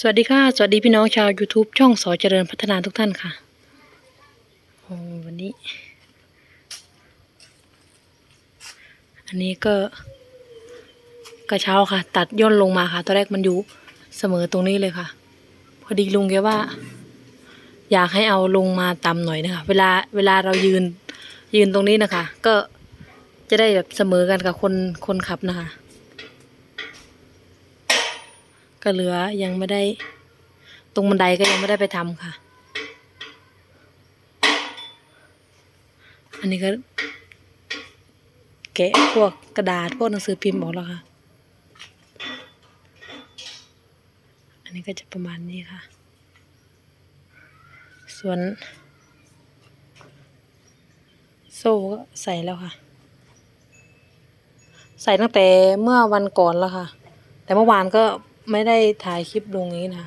สวัสดีค่ะ สวัสดีพี่น้องชาว YouTube ช่องสอเจริญพัฒนาทุกท่านค่ะโอ้วันนี้ อันนี้ก็ กระเช้าค่ะ ตัดย่นลงมาค่ะ ตอนแรกมันอยู่เสมอตรงนี้เลยค่ะ พอดีลุงแกว่า อยากให้เอาลงมาต่ำหน่อยนะคะ เวลาเวลาเรายืนยืนตรงนี้นะคะ ก็จะได้แบบเสมอกันกับคนคนขับนะคะ ก็เหลือยังไม่ได้ ตรงบันไดก็ยังไม่ได้ไปทำค่ะ อันนี้ก็ แกะพวกกระดาษพวกหนังสือพิมพ์ออกแล้วค่ะ อันนี้ก็จะประมาณนี้ค่ะ ส่วน โซ่ก็ใส่แล้วค่ะใส่ตั้งแต่เมื่อวันก่อนแล้วค่ะ แต่เมื่อวานก็ ไม่ได้ถ่ายคลิปลงนี้นะ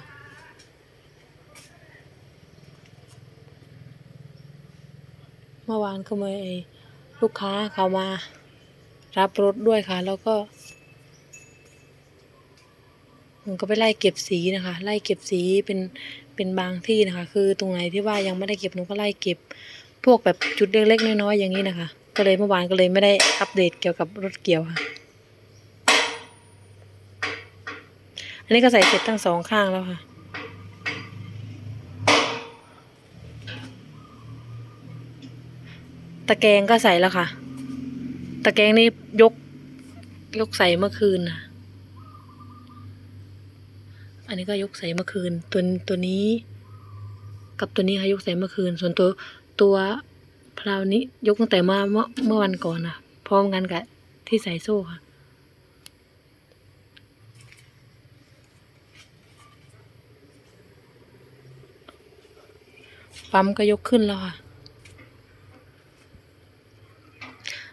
เมื่อวานก็มีลูกค้าเขามา รับรถด้วยค่ะ แล้วก็ผมก็ไปไล่เก็บสีนะคะ ไล่เก็บสีเป็นเป็นบางที่นะคะ คือตรงไหนที่ว่ายังไม่ได้เก็บหนูก็ไล่เก็บ พวกแบบจุดเล็กๆน้อยๆอย่างนี้นะคะ ก็เลยเมื่อวานก็เลยไม่ได้อัปเดตเกี่ยวกับรถเกี่ยวค่ะ อันนี้ก็ใส่เสร็จทั้งสองข้างแล้วค่ะ ตะแกรงก็ใส่แล้วค่ะ ตะแกรงนี่ยกยกใส่เมื่อคืนน่ะอันนี้ก็ยกใส่เมื่อคืน ตัวตัวนี้ กับตัวนี้ค่ะยกใส่เมื่อคืน ส่วนตัวตัวพราวนี้ยกตั้งแต่เมื่อเมื่อเมื่อวันก่อนน่ะพร้อมกันกับที่ใส่โซ่ค่ะ ปั๊มก็ยกขึ้นแล้วค่ะ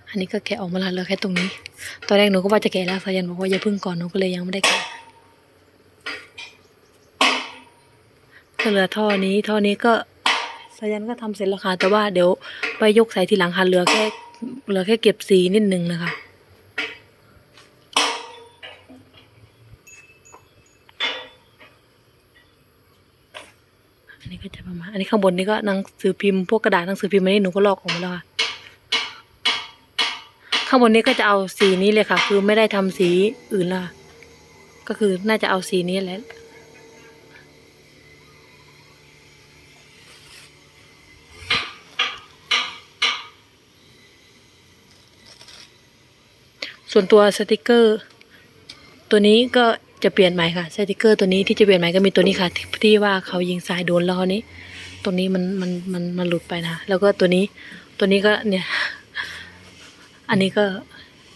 อันนี้ก็แกะออกมาแล้วเหลือแค่ตรงนี้ ตอนแรกหนูก็ว่าจะแกะแล้วสายันบอกว่าอย่าพึ่งก่อนหนูก็เลยยังไม่ได้แกะก็เหลือท่อนี้ท่อนี้ก็สายันก็ทำเสร็จแล้วค่ะแต่ว่าเดี๋ยวไปยกใส่ทีหลังค่ะเหลือแค่เหลือแค่เก็บสีนิดนึงนะคะ อันนี้ก็จะประมาณ อันนี้ข้างบนนี้ก็หนังสือพิมพ์พวกกระดาษหนังสือพิมพ์อันนี้หนูก็ลอกออกมาแล้วค่ะข้างบนนี้ก็จะเอาสีนี้เลยค่ะ คือไม่ได้ทำสีอื่นละก็คือน่าจะเอาสีนี้แหละส่วนตัวสติกเกอร์ ตัวนี้ก็จะเปลี่ยนใหม่ค่ะสติกเกอร์ตัวนี้ที่จะเปลี่ยนใหม่ก็มีตัวนี้ค่ะที่ว่าเขายิงสายโดนแล้วคราวนี้ ตรงนี้มันมันมันมันหลุดไปนะ แล้วก็ตัวนี้ตัวนี้ก็เนี่ย อันนี้ก็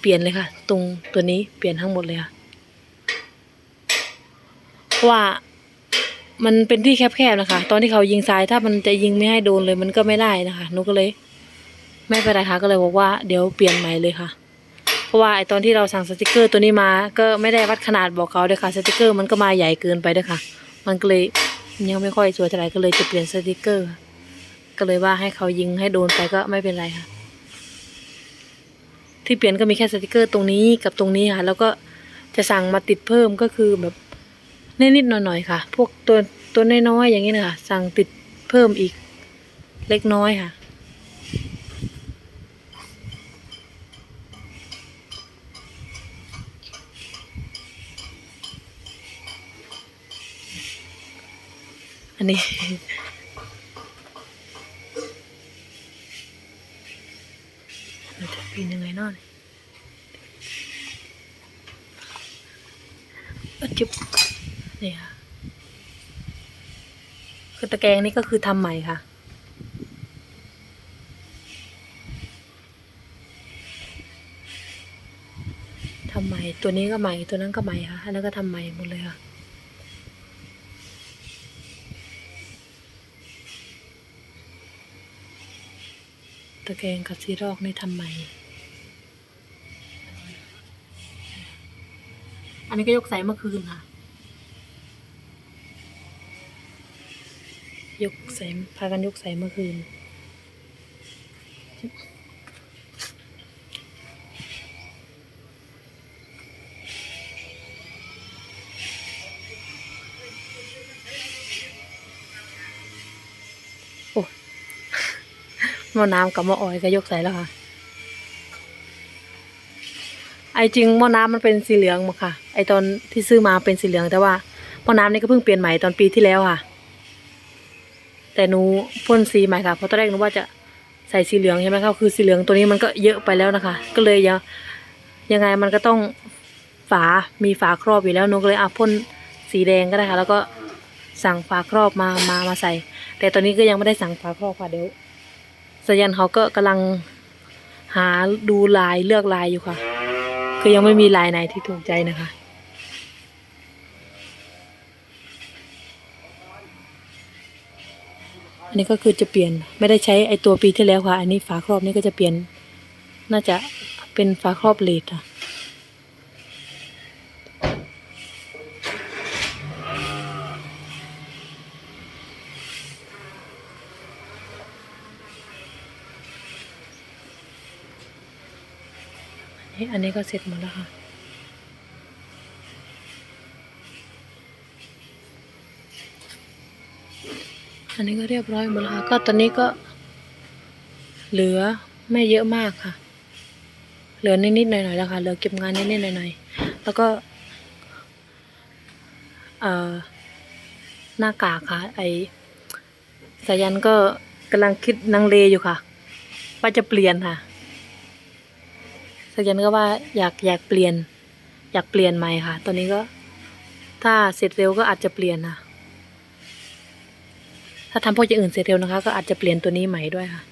เปลี่ยนเลยค่ะ ตรงตัวนี้เปลี่ยนทั้งหมดเลยค่ะเพราะว่ามันเป็นที่แคบๆนะคะ ตอนที่เขายิงสายถ้ามันจะยิงไม่ให้โดนเลยมันก็ไม่ได้นะคะนูก็เลย ไม่เป็นไรคะก็เลยบอกว่าเดี๋ยวเปลี่ยนใหม่เลยค่ะ เพราะว่าไอตอนที่เราสั่งสติกเกอร์ตัวนี้มา ก็ไม่ได้วัดขนาดบอกเขาด้วยค่ะ สติกเกอร์มันก็มาใหญ่เกินไปด้วยค่ะ มันก็เลย ยังไม่ค่อยสวยเท่าไหร่ก็เลยจะเปลี่ยนสติกเกอร์ ก็เลยว่าให้เขายิงให้โดนไปก็ไม่เป็นไรค่ะ ที่เปลี่ยนก็มีแค่สติกเกอร์ตรงนี้กับตรงนี้ค่ะ แล้วก็จะสั่งมาติดเพิ่มก็คือแบบนิดๆหน่อยๆค่ะ พวกตัวตัวน้อยๆอย่างนี้นะคะสั่งติดเพิ่มอีกเล็กน้อยค่ะ อันนี้ เราจะปีนยังไงนอนจุ๊บนี่ค่ะคือตะแกรงนี่ก็คือทำใหม่ค่ะทำใหม่ตัวนี้ก็ใหม่ตัวนั้นก็ใหม่ค่ะอันนั้นก็ทำใหม่หมดเลยค่ะะแกรงกับซีรอกนี่ทำใหม่ อันนี้ก็ยกใส่เมื่อคืนค่ะ ยกใส่พากันยกใส่เมื่อคืน หม้อน้ำกับหม้อออยก็ยกใส่แล้วค่ะ ไอจริงหม้อน้ำมันเป็นสีเหลืองมาค่ะ ไอตอนที่ซื้อมาเป็นสีเหลืองแต่ว่าหม้อน้ำนี่ก็เพิ่งเปลี่ยนใหม่ตอนปีที่แล้วค่ะ แต่หนูพ่นสีใหม่ค่ะเพราะตอนแรกหนูว่าจะใส่สีเหลืองใช่ไหมครับคือสีเหลืองตัวนี้มันก็เยอะไปแล้วนะคะ ก็เลยยังยังไงมันก็ต้องฝา มีฝาครอบอยู่แล้วหนูก็เลยอะพ่นสีแดงก็ได้ค่ะ แล้วก็สั่งฝาครอบมามามาใส่ แต่ตอนนี้ก็ยังไม่ได้สั่งฝาครอบค่ะเดี๋ยว สยันเขาก็กำลังหาดูลายเลือกลายอยู่ค่ะ คือยังไม่มีลายไหนที่ถูกใจนะคะ อันนี้ก็คือจะเปลี่ยนไม่ได้ใช้ไอตัวปีที่แล้วค่ะ อันนี้ฝาครอบนี่ก็จะเปลี่ยน น่าจะเป็นฝาครอบเลดค่ะ นนี้อันนี้ก็เสร็จหมดแล้วค่ะ อันนี้ก็เรียบร้อยหมดแล้วค่ะ ก็ตอนนี้ก็เหลือไม่เยอะมากค่ะ เหลือนิดๆหน่อยๆแล้วค่ะ เหลือเก็บงานนิดๆหน่อยๆ แล้วก็เออหน้ากากค่ะ ไอสายันก็กำลังคิดนังเลอยู่ค่ะ ว่าจะเปลี่ยนค่ะ สายันก็ว่าอยากอยากเปลี่ยน อยากเปลี่ยนใหม่ค่ะ ตอนนี้ก็ ถ้าเสร็จเร็วก็อาจจะเปลี่ยนนะถ้าทำพวกอย่างอื่นเสร็จเร็วนะคะ ก็อาจจะเปลี่ยนตัวนี้ใหม่ด้วยค่ะ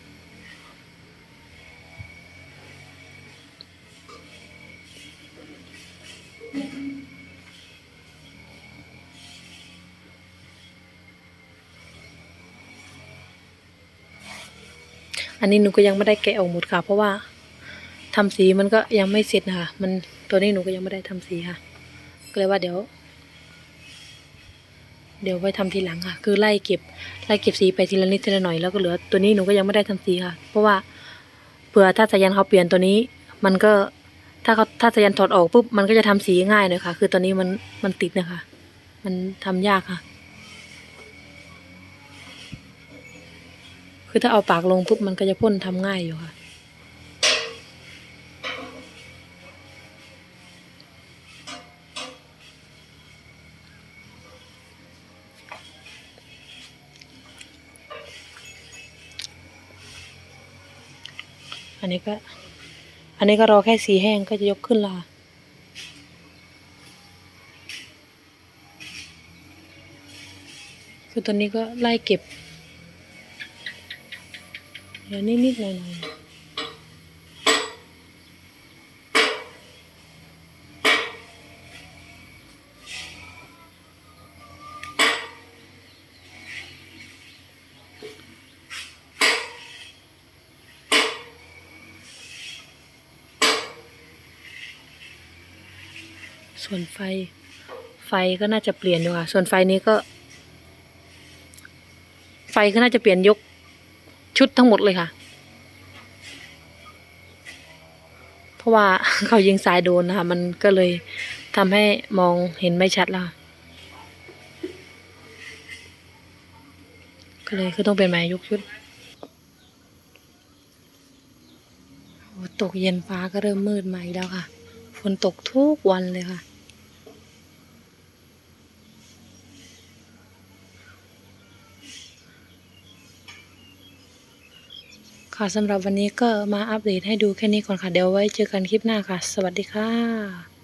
อันนี้หนูก็ยังไม่ได้แกะออกหมดค่ะ เพราะว่า ทำสีมันก็ยังไม่เสร็จนะคะ มันตัวนี้หนูก็ยังไม่ได้ทำสีค่ะ ก็เลยว่าเดี๋ยว เดี๋ยวไว้ทำทีหลังค่ะ คือไล่เก็บไล่เก็บสีไปทีละนิดทีละหน่อยแล้วก็เหลือตัวนี้หนูก็ยังไม่ได้ทำสีค่ะ เพราะว่าเผื่อถ้าสายันเขาเปลี่ยนตัวนี้ มันก็ถ้าเขาถ้าสายันถอดออกปุ๊บมันก็จะทำสีง่ายหน่อยค่ะ คือตอนนี้มันมันติดนะคะ มันทำยากค่ะคือถ้าเอาปากลงปุ๊บมันก็จะพ่นทำง่ายอยู่ค่ะ อันนี้ก็ อันนี้ก็รอแค่สีแห้งก็จะยกขึ้นละค่ะคือตอนนี้ก็ไล่เก็บเดี๋ยวนิดๆหน่อยๆ ส่วนไฟ ไฟก็น่าจะเปลี่ยนอยู่ค่ะส่วนไฟนี้ก็ ไฟก็น่าจะเปลี่ยนยกชุดทั้งหมดเลยค่ะ เพราะว่าเขายิงสายโดนนะคะ มันก็เลยทำให้มองเห็นไม่ชัดและค่ะก็เลยคือต้องเป็นไม้ยกชุดโอ้ตกเย็นฟ้าก็เริ่มมืดมาอีกแล้วค่ะ ฝนตกทุกวันเลยค่ะ ค่ะสำหรับวันนี้ก็มาอัปเดตให้ดูแค่นี้ก่อนค่ะ เดี๋ยวไว้เจอกันคลิปหน้าค่ะ สวัสดีค่ะ